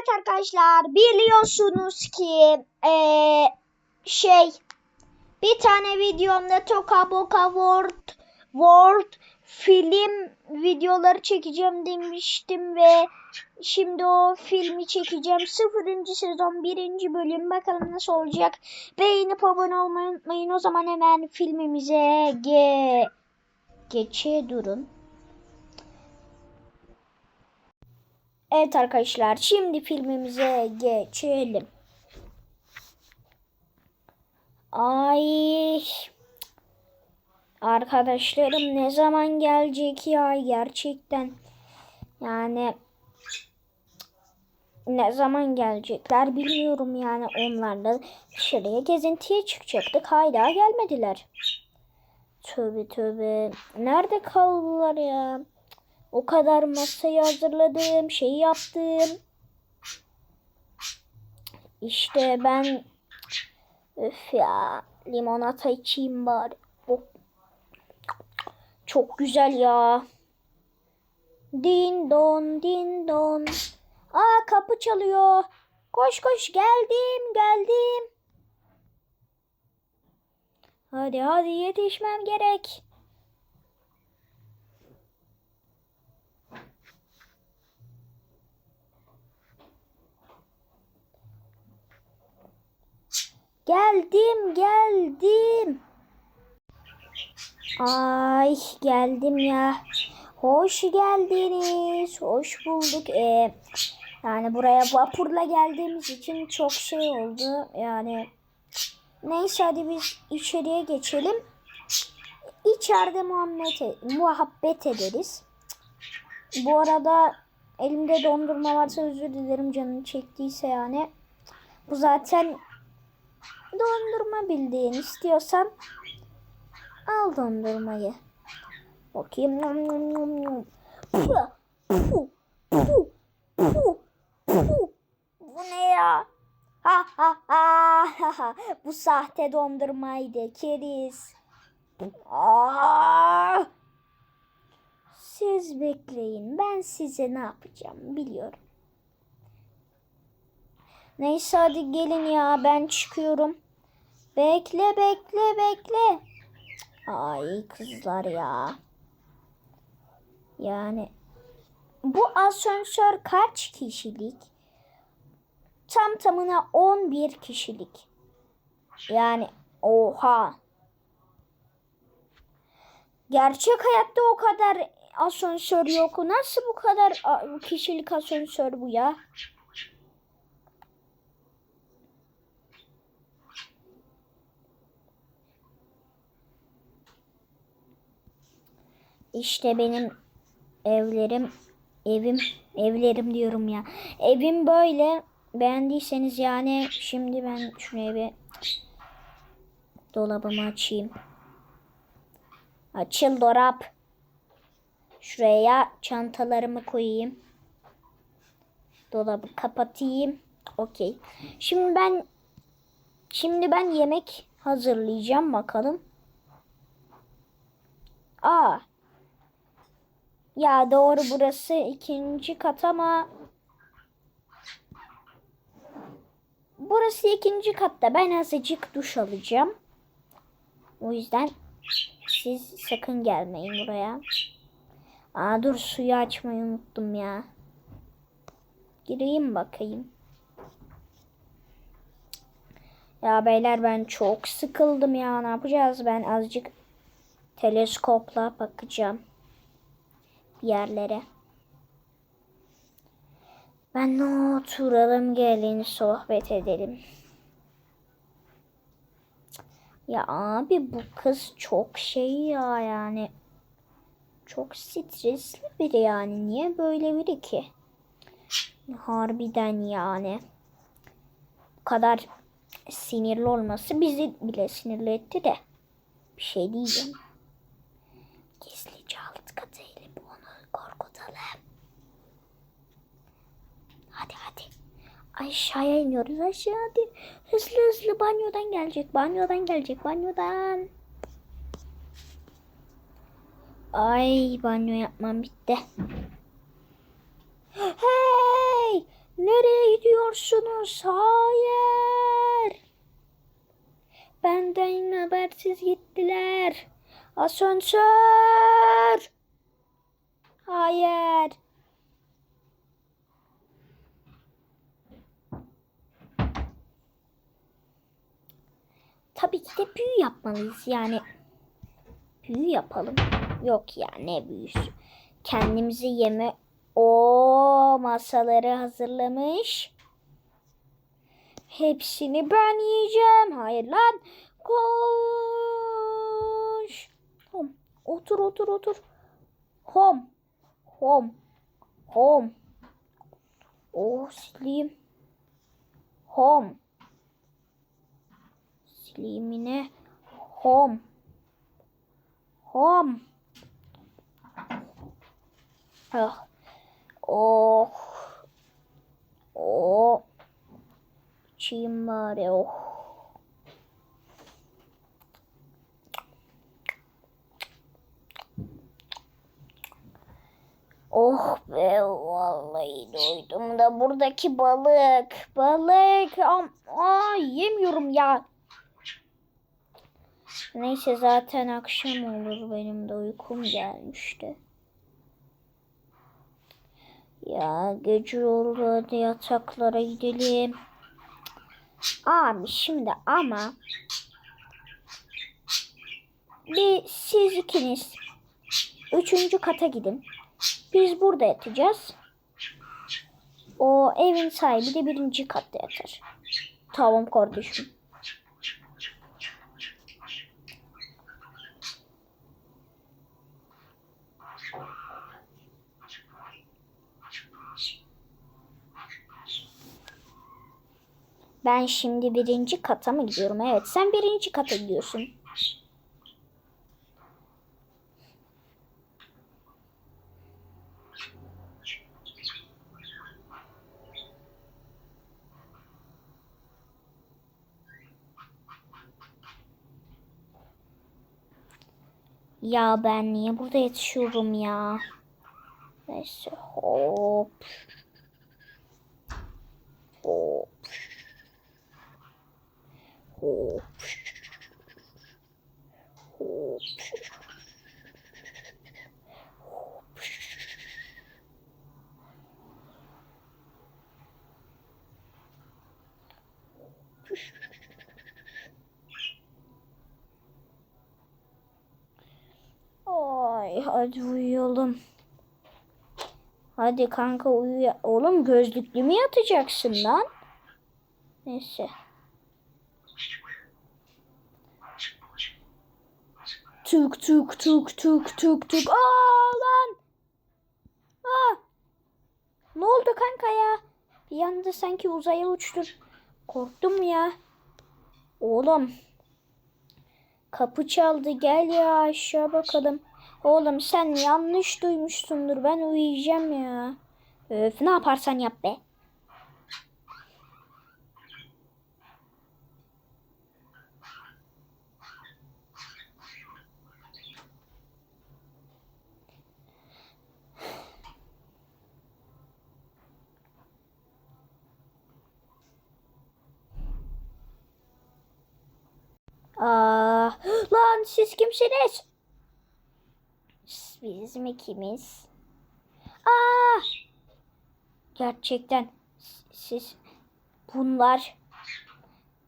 Evet arkadaşlar biliyorsunuz ki eee, şey bir tane videomda Toka Boka World World film videoları çekeceğim demiştim ve şimdi o filmi çekeceğim. Sıfırıncı sezon birinci bölüm bakalım nasıl olacak. Beğenip abone olmayı unutmayın. O zaman hemen filmimize ge geçe durun. Evet arkadaşlar şimdi filmimize geçelim. Ay arkadaşlarım ne zaman gelecek ya gerçekten yani ne zaman gelecekler bilmiyorum yani onlarla dışarıya gezintiye çıkacaktık hala gelmediler. Tövbe tövbe nerede kaldılar ya? O kadar masayı hazırladım, şey yaptım. İşte ben öf ya limonata içeyim bari. Oh. Çok güzel ya. Din don din don. Aa kapı çalıyor. Koş koş geldim geldim. Hadi hadi yetişmem gerek. Geldim, geldim. Ay, geldim ya. Hoş geldiniz. Hoş bulduk. Ee, yani buraya vapurla geldiğimiz için çok şey oldu. Yani neyse hadi biz içeriye geçelim. İçeride muhabbet, muhabbet ederiz. Bu arada elimde dondurma varsa özür dilerim canını çektiyse yani. Bu zaten dondurma bildiğin istiyorsan al dondurmayı. Bakayım. Nom nom nom nom. Puh, puh, puh, puh, puh. Bu ne ya? Ha ha ha ha ha. Bu sahte dondurmaydı keriz. Aa! Siz bekleyin. Ben size ne yapacağım biliyorum. Neyse hadi gelin ya ben çıkıyorum. Bekle bekle bekle. Ay kızlar ya. Yani bu asansör kaç kişilik? Tam tamına 11 kişilik. Yani oha. Gerçek hayatta o kadar asansör yok. Nasıl bu kadar kişilik asansör bu ya? İşte benim evlerim, evim, evlerim diyorum ya. Evim böyle. Beğendiyseniz yani şimdi ben şuraya bir dolabımı açayım. Açıl dolap. Şuraya çantalarımı koyayım. Dolabı kapatayım. Okey. Şimdi ben şimdi ben yemek hazırlayacağım bakalım. Aa. Ya doğru burası ikinci kat ama burası ikinci katta. Ben azıcık duş alacağım. O yüzden siz sakın gelmeyin buraya. Aa dur suyu açmayı unuttum ya. Gireyim bakayım. Ya beyler ben çok sıkıldım ya. Ne yapacağız? Ben azıcık teleskopla bakacağım bir yerlere. Ben ne oturalım gelin sohbet edelim. Ya abi bu kız çok şey ya yani. Çok stresli biri yani. Niye böyle biri ki? Harbiden yani. Bu kadar sinirli olması bizi bile sinirli etti de. Bir şey diyeceğim. Aşağıya iniyoruz aşağı hadi. Hızlı hızlı banyodan gelecek. Banyodan gelecek. Banyodan. Ay banyo yapmam bitti. Hey! Nereye geliyorsunuz? Hayır. Benden habersiz gittiler. Asansör. Hayır. Tabii ki de büyü yapmalıyız yani. Büyü yapalım. Yok ya ne büyüsü. Kendimizi yeme o masaları hazırlamış. Hepsini ben yiyeceğim. Hayır lan. Koş. Hom. Otur otur otur. Hom. Hom. Hom. Oh sileyim. Hom. Sileyim yine. Hom. Hom. Ah. Oh. Oh. İçeyim bari. Oh. Oh be vallahi doydum da buradaki balık balık am yemiyorum ya. Neyse zaten akşam olur benim de uykum gelmişti. Ya gece oldu hadi yataklara gidelim. Abi şimdi ama bir siz ikiniz üçüncü kata gidin. Biz burada yatacağız. O evin sahibi de birinci katta yatar. Tamam kardeşim. Ben şimdi birinci kata mı gidiyorum? Evet sen birinci kata gidiyorsun. Ya ben niye burada yetişiyorum ya? Neyse hop. Hop. Hop. Ay hadi uyuyalım. Hadi kanka uyu. Oğlum gözlüklü mü yatacaksın lan? Neyse. Tuk tuk tuk tuk tuk tuk. Aa lan. Aa. Ne oldu kanka ya? Bir anda sanki uzaya uçtun. Korktum ya. Oğlum. Kapı çaldı. Gel ya aşağı bakalım. Oğlum sen yanlış duymuşsundur. Ben uyuyacağım ya. Öf ne yaparsan yap be. Aa, lan siz kimsiniz? Bizim ikimiz. Aa! Gerçekten siz bunlar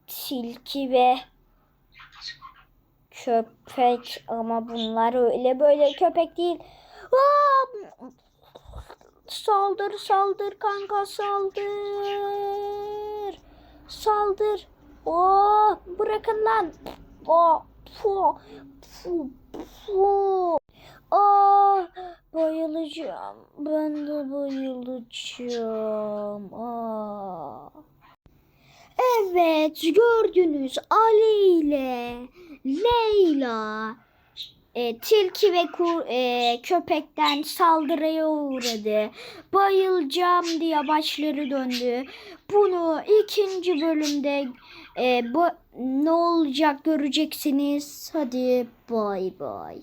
tilki ve köpek ama bunlar öyle böyle köpek değil. Aa! Saldır saldır kanka saldır. Saldır. Oo, bırakın lan. Oo, fu, fu, fu. Aa, bayılacağım. Ben de bayılacağım. Aa. Evet gördünüz Ali ile Leyla e, tilki ve kur, e, köpekten saldırıya uğradı. Bayılacağım diye başları döndü. Bunu ikinci bölümde e, bu, ne olacak göreceksiniz. Hadi bay bay.